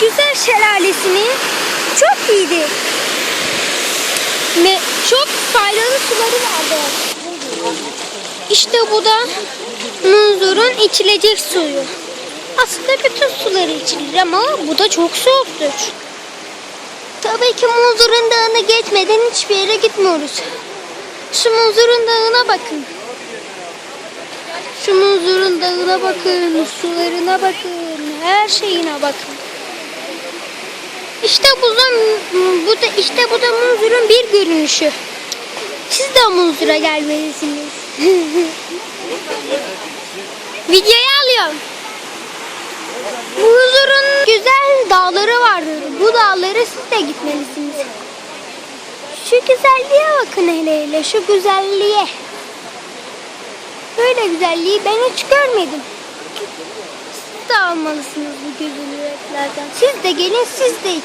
güzel şelalesini çok iyiydi. Ve çok faydalı suları vardı. İşte bu da Munzur'un içilecek suyu. Aslında bütün suları içilir ama bu da çok soğuktur. Tabii ki Munzur'un dağını geçmeden hiçbir yere gitmiyoruz. Şu Munzur'un dağına bakın. Şu Munzur'un dağına bakın, sularına bakın, her şeyine bakın. İşte bu da, bu da işte bu da Munzur'un bir görünüşü. Siz de Munzur'a gelmelisiniz. Videoyu alıyorum. Munzur'un güzel dağları vardır. Bu dağlara siz de gitmelisiniz. Şu güzelliğe bakın hele hele şu güzelliğe. Böyle güzelliği ben hiç görmedim. Siz de almalısınız bu güzelliklerden. Siz de gelin siz de için.